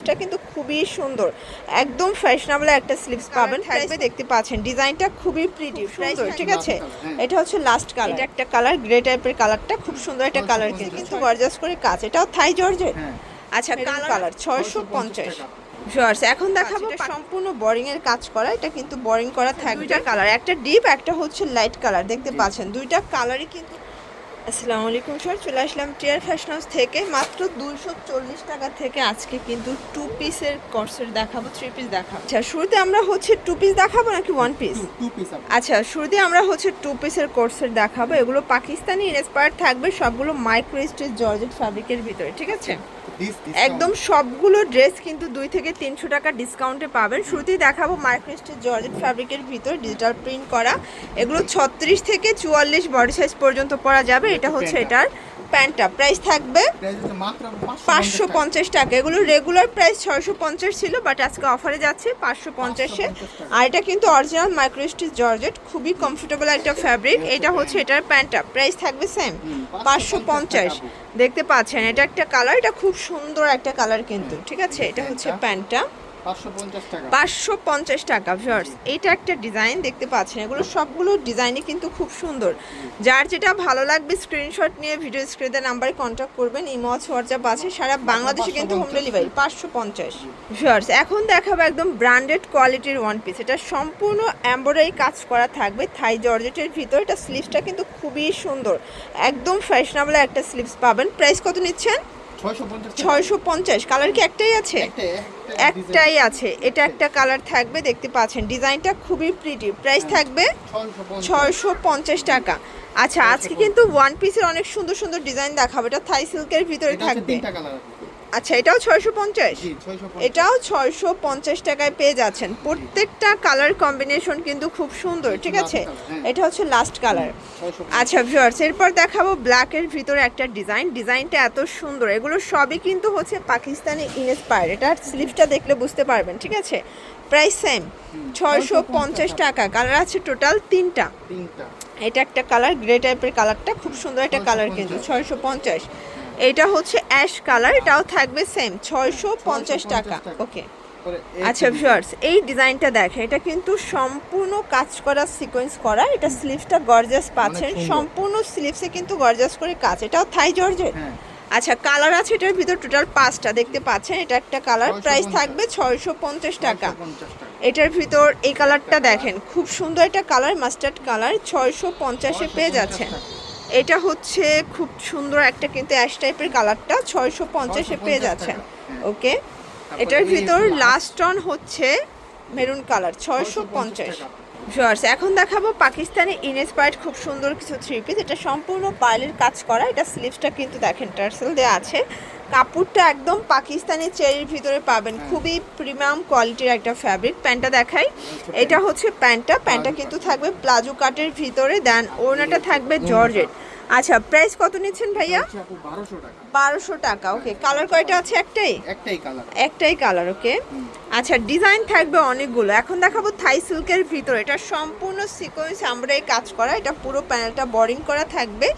এটা কিন্তু খুবই সুন্দর। একদম ফ্যাশনেবল একটা স্লিভস পাবেন। থাকবে দেখতে পাচ্ছেন। ডিজাইনটা খুবই প্রিটি সুন্দর ঠিক আছে? এটা হচ্ছে লাস্ট কালার এটা একটা কালার গ্রে টাইপের কালারটা খুব সুন্দর একটা কালার কিন্তু গর্জাস করে কাজ। এটাও থাই জর্জেট হ্যাঁ। আচ্ছা কালার ছয়শো পঞ্চাশ। ভিউয়ার্স এখন দেখাবো সম্পূর্ণ বোরিং এর কাজ করা। এটা কিন্তু বোরিং করা থাকবে। দুইটা কালার একটা ডিপ একটা হচ্ছে লাইট কালার দেখতে পাচ্ছেন দুইটা কালারই কিন্তু আসসালামু আলাইকুম স্যার চলে আসলাম টিয়ার ফ্যাশন হাউস থেকে। মাত্র দুশো চল্লিশ টাকা থেকে আজকে কিন্তু টু পিসের কোর্সের দেখাবো থ্রি পিস দেখাবো। আচ্ছা শুরুতে আমরা হচ্ছে টু পিস দেখাবো নাকি ওয়ান পিস পিস আচ্ছা শুরুতে আমরা হচ্ছে টু পিসের কোর্সের দেখাবো। এগুলো পাকিস্তানি ইন্সপায়ার থাকবে সবগুলো মাইক্রো স্টিচ জর্জেট ফ্যাব্রিকের ভিতরে ঠিক আছে? একদম সবগুলো ড্রেস কিন্তু দুই থেকে তিনশো টাকা ডিসকাউন্টে পাবেন। শুরুতেই দেখাবো মাইক্রোস্টের জর্জেট ফ্যাব্রিকের ভিতর ডিজিটাল প্রিন্ট করা। এগুলো ছত্রিশ থেকে চুয়াল্লিশ বডি সাইজ পর্যন্ত পরা যাবে। এটা হচ্ছে এটার প্যান্টটা। প্রাইস থাকবে পাঁচশো পঞ্চাশ টাকা। এগুলো রেগুলার প্রাইস ছয়শো পঞ্চাশ ছিল বাট আজকে অফারে যাচ্ছে পাঁচশো পঞ্চাশে আর এটা কিন্তু অরিজিনাল মাইক্রোস্টিচ জর্জেট খুবই কমফোর্টেবল একটা ফ্যাব্রিক এটা হচ্ছে এটার প্যান্টটা। প্রাইস থাকবে সেম পাঁচশো পঞ্চাশ দেখতে পাচ্ছেন এটা একটা কালার এটা খুব সুন্দর একটা কালার কিন্তু ঠিক আছে? এটা হচ্ছে প্যান্টটা। পাঁচশো পঞ্চাশ টাকা। ভিউয়ার্স এটা একটা ডিজাইন দেখতে পাচ্ছেন। এগুলো সবগুলো ডিজাইনই কিন্তু খুব সুন্দর। যার যেটা ভালো লাগবে স্ক্রিনশট নিয়ে ভিডিও স্ক্রিনে নাম্বারে কন্ট্যাক্ট করবেন। ইমজ হোয়াটসঅ্যাপ আছে। সারা বাংলাদেশে কিন্তু হোম ডেলিভারি পাঁচশো পঞ্চাশ। ভিউয়ার্স এখন দেখাবো একদম ব্র্যান্ডেড কোয়ালিটির ওয়ান পিস এটা সম্পূর্ণ এমব্রয়ডারি কাজ করা থাকবে থাই জর্জেটের ভিতর। এটা স্লিভসটা কিন্তু খুবই সুন্দর। একদম ফ্যাশনেবল একটা স্লিভস পাবেন। প্রাইস কত নিচ্ছেন? ছয়শো পঞ্চাশ কালার কি একটাই আছে? একটাই আছে। এটা একটা কালার থাকবে দেখতে পাচ্ছেন। ডিজাইনটা খুবই প্রিটি প্রাইস থাকবে ছয়শো পঞ্চাশ টাকা। আচ্ছা আজকে কিন্তু ওয়ান পিসের অনেক সুন্দর সুন্দর ডিজাইন দেখাবো। এটা থাই সিল্কের ভিতরে থাকবে। আচ্ছা এটাও ছয়শো পঞ্চাশ? এটাও ছয়শো পঞ্চাশ টাকায় পেয়ে যাচ্ছেন। প্রত্যেকটা কালার কম্বিনেশন কিন্তু খুব সুন্দর ঠিক আছে? হ্যাঁ। এটা হচ্ছে লাস্ট কালার আচ্ছা ভিউয়ার্স এরপর দেখাবো ব্ল্যাকের ভিতরে একটা ডিজাইন ডিজাইনটা এত সুন্দর। এগুলো সবই কিন্তু হচ্ছে পাকিস্তানি ইনস্পায়ার এটার স্লিভসটা দেখলে বুঝতে পারবেন ঠিক আছে? প্রাইস সেম ছয়শো পঞ্চাশ টাকা। কালার আছে টোটাল তিনটা। তিনটা। এটা একটা কালার গ্রে টাইপের কালারটা খুব সুন্দর একটা কালার কিন্তু ছয়শো পঞ্চাশ। এটা হচ্ছে অ্যাশ কালার এটাও থাকবে সেম ছয়শো পঞ্চাশ টাকা। ওকে আচ্ছা ভিউয়ার্স এই ডিজাইনটা দেখেন এটা কিন্তু সম্পূর্ণ কাজ করা সিকোয়েন্স করা এটা স্লিভসটা গর্জাস পাচ্ছেন। সম্পূর্ণ স্লিভসে কিন্তু গর্জাস করে কাজ। এটাও থাই জর্জেট হ্যাঁ। আচ্ছা কালার আছে এটার ভিতর টোটাল পাঁচটা দেখতে পাচ্ছেন এটা একটা কালার প্রাইস থাকবে ছয়শো পঞ্চাশ টাকা। এটার ভিতর এই কালারটা দেখেন খুব সুন্দর একটা কালার মাস্টার্ড কালার ছয়শো পঞ্চাশে পেয়ে 650 যাচ্ছেন। এটা হচ্ছে খুব সুন্দর একটা কিন্তু অ্যাশ টাইপের কালারটা ছয়শো পঞ্চাশে পেয়ে 650 যাচ্ছেন। হ্যাঁ। ওকে এটার ভিতর লাস্ট টন হচ্ছে মেরুন কালার ছয়শো পঞ্চাশ। টাকা। ভিউয়ার্স এখন দেখাবো পাকিস্তানি ইনস্পায়ার্ড খুব সুন্দর কিছু থ্রি পিস এটা সম্পূর্ণ পাইলের কাজ করা। এটা স্লিভসটা কিন্তু দেখেন টার্সেল দেওয়া আছে। কাপড়টা একদম পাকিস্তানি চেরির ভিতরে পাবেন। খুবই প্রিমিয়াম কোয়ালিটির একটা ফ্যাব্রিক প্যান্টটা দেখাই। এটা হচ্ছে প্যান্টটা। প্যান্টটা কিন্তু থাকবে প্লাজো কাটের ভিতরে। দেন ওড়নাটা থাকবে জর্জেট আচ্ছা প্রাইস কত নিচ্ছেন ভাইয়া? বারোশো টাকা। বারোশো টাকা ওকে কালার কয়টা আছে একটাই? একটাই কালার একটাই কালার ওকে আচ্ছা ডিজাইন থাকবে অনেকগুলো। এখন দেখাবো থাই সিল্কের ভিতর। এটা সম্পূর্ণ সিকোয়েন্স আমরা এই কাজ করা। এটা পুরো প্যানেলটা বরিং করা থাকবে।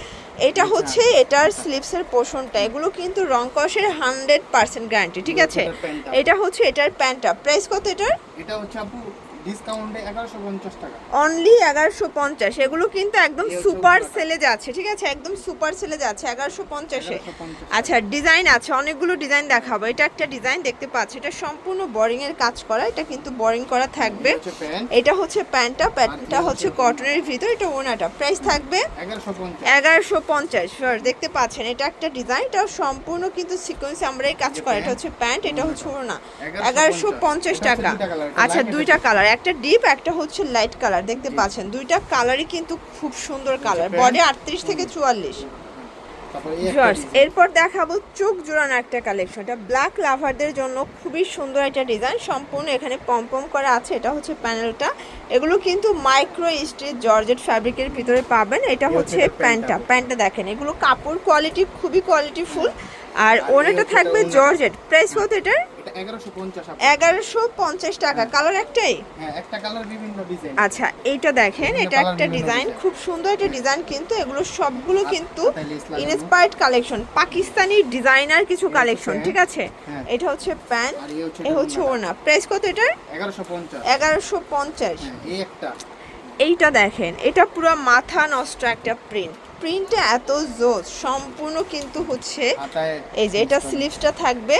এটা হচ্ছে এটার স্লিপসের পোষণটা এগুলো কিন্তু রং কষের হান্ড্রেড পার্সেন্ট গ্যারান্টি ঠিক আছে? এটা হচ্ছে এটার প্যান্টটা প্রাইস কত এটার? এটা হচ্ছে আপু ডিসকাউন্টে 1150 টাকা। অনলি এগারোশো পঞ্চাশ। এগুলো কিন্তু একদম সুপার। সেলে যাচ্ছে ঠিক আছে? একদম সুপার সেলে যাচ্ছে এগারোশো পঞ্চাশে। আচ্ছা ডিজাইন আছে অনেকগুলো ডিজাইন দেখাবো। এটা একটা ডিজাইন দেখতে পাচ্ছি। এটা সম্পূর্ণ বোরিং এর কাজ করা এটা কিন্তু বোরিং করা থাকবে। এটা হচ্ছে প্যান্টটা প্যান্টটা হচ্ছে কটনের ভিতর এটা ওনাটা। প্রাইস থাকবে 1150 এগারোশো পঞ্চাশ। দেখতে পাচ্ছেন এটা একটা ডিজাইন এটা সম্পূর্ণ কিন্তু সিকোয়েন্স আমরা এই কাজ করা। এটা হচ্ছে প্যান্ট এটা হচ্ছে ওনা এগারোশো পঞ্চাশ 1150 টাকা। আচ্ছা দুইটা কালার একটা ডিপ একটা হচ্ছে লাইট কালার দেখতে পাচ্ছেন। দুইটা কালারই কিন্তু খুব সুন্দর কালার। বডি আটত্রিশ থেকে চুয়াল্লিশ। এরপর দেখাবো চোখ জোড়ানো একটা কালেকশন এটা ব্ল্যাক লাভারদের জন্য খুবই সুন্দর একটা ডিজাইন সম্পূর্ণ এখানে পমপম করা আছে এটা হচ্ছে প্যানেলটা এগুলো কিন্তু মাইক্রো স্টিচ জর্জেট ফ্যাব্রিকের ভিতরে পাবেন এটা হচ্ছে প্যান্টটা। প্যান্টটা। প্যান্টটা দেখেন এগুলো কাপড় কোয়ালিটি খুবই কোয়ালিটি ফুল আর ওনাটা থাকবে জর্জেট। প্রাইস কত এটার? এটা এগারোশো পঞ্চাশ টাকা। কালার একটাই? হ্যাঁ একটা কালার বিভিন্ন ডিজাইন। আচ্ছা এইটা দেখেন এটা একটা ডিজাইন। খুব সুন্দর একটা ডিজাইন কিন্তু এগুলো সবগুলো কিন্তু তাইলে ইনস্পায়ার্ড কালেকশন পাকিস্তানি ডিজাইনার কিছু কালেকশন ঠিক আছে? হ্যাঁ। এটা হচ্ছে প্যান্ট এ হচ্ছে ওনা প্রাইস কত এটার? এগারোশো পঞ্চাশ। হ্যাঁ এই একটা। এইটা দেখেন এটা পুরো মাথা নষ্ট একটা প্রিন্ট প্রিন্টটা এত জোস সম্পূর্ণ কিন্তু হচ্ছে এই যে এটা স্লিভসটা থাকবে।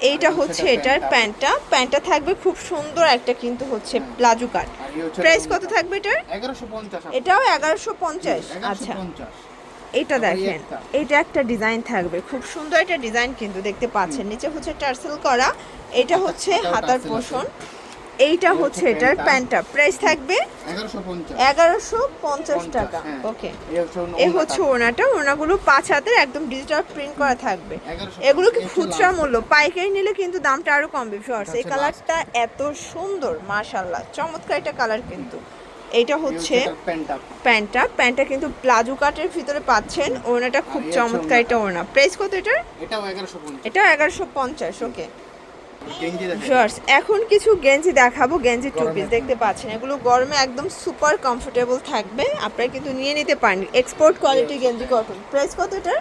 এইটা হচ্ছে এটার প্যান্টটা। প্যান্টটা। থাকবে খুব সুন্দর একটা কিন্তু হচ্ছে প্লাজো কাট। প্রাইস কত থাকবে এটার? এটাও এগারোশো পঞ্চাশ। আচ্ছা। এটা দেখেন। এটা একটা ডিজাইন থাকবে। খুব সুন্দর একটা ডিজাইন কিন্তু দেখতে পাচ্ছেন। নিচে হচ্ছে টার্সেল করা। এটা হচ্ছে হাতার পোষণ। এইটা হচ্ছে এটার প্যান্টটা। প্রাইস থাকবে এগারোশো পঞ্চাশ। টাকা। হ্যাঁ। ওকে এই হচ্ছে এ। হচ্ছে ওনাটা ওনাগুলো পাঁচ হাতের একদম ডিজিটাল প্রিন্ট করা থাকবে। এগুলো কি খুচরা মূল্য? পাইকারি নিলে কিন্তু দামটা আরও কমবে এটা এই কালারটা এত সুন্দর মাশাল্লাহ চমৎকার একটা কালার কিন্তু। এইটা এই হচ্ছে প্যান্টটা। প্যান্টটা। কিন্তু প্লাজো কাটের ভিতরে পাচ্ছেন। ওনাটা খুব চমৎকার একটা ওনা প্রাইস কত এটার? এটা এগারোশো পঞ্চাশ। ওকে এখন কিছু গেঞ্জি দেখাবো গেঞ্জি টু পিস দেখতে পাচ্ছেন। এগুলো গরমে একদম সুপার কমফোর্টেবল থাকবে। আপনারা কিন্তু নিয়ে নিতে পারেন। এক্সপোর্ট কোয়ালিটি গেঞ্জি কটন প্রাইস কত এটার?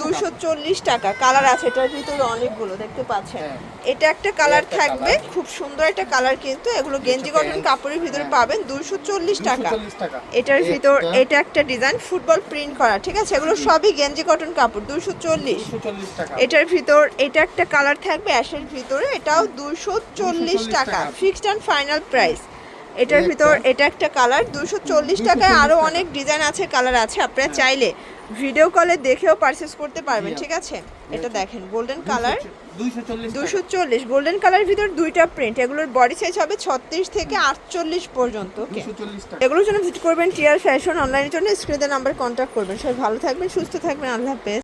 দুশো চল্লিশ টাকা। কালার আছে এটার ভিতরে অনেকগুলো দেখতে পাচ্ছেন। হ্যাঁ। এটা একটা কালার থাকবে খুব সুন্দর একটা কালার কিন্তু। এগুলো গেঞ্জি কটন কাপড়ের ভিতরে হ্যাঁ। পাবেন দুশো চল্লিশ টাকা। এটার ভিতর এটা একটা ডিজাইন ফুটবল প্রিন্ট করা ঠিক আছে? এগুলো সবই গেঞ্জি কটন কাপড় দুশো চল্লিশ। এটার ভিতর এটা একটা কালার থাকবে অ্যাশের ভিতরে এটাও দুশো চল্লিশ টাকা। ফিক্সড অ্যান্ড ফাইনাল প্রাইস এটার ভিতর এটা একটা কালার দুশো চল্লিশ টাকায় আরও অনেক ডিজাইন আছে কালার আছে। আপনারা চাইলে ভিডিও কলে দেখেও পারচেস করতে পারবেন ঠিক আছে? এটা দেখেন গোল্ডেন কালার দুশো চল্লিশ গোল্ডেন কালার ভিতর দুইটা প্রিন্ট এগুলোর বডি সাইজ হবে ছত্রিশ থেকে আটচল্লিশ পর্যন্ত এগুলোর জন্য ভিজিট করবেন টিয়ার ফ্যাশন অনলাইনের জন্য। স্ক্রিনের নাম্বার কন্ট্যাক্ট করবেন। সবাই ভালো থাকবেন সুস্থ থাকবেন। আল্লাহ হাফেজ।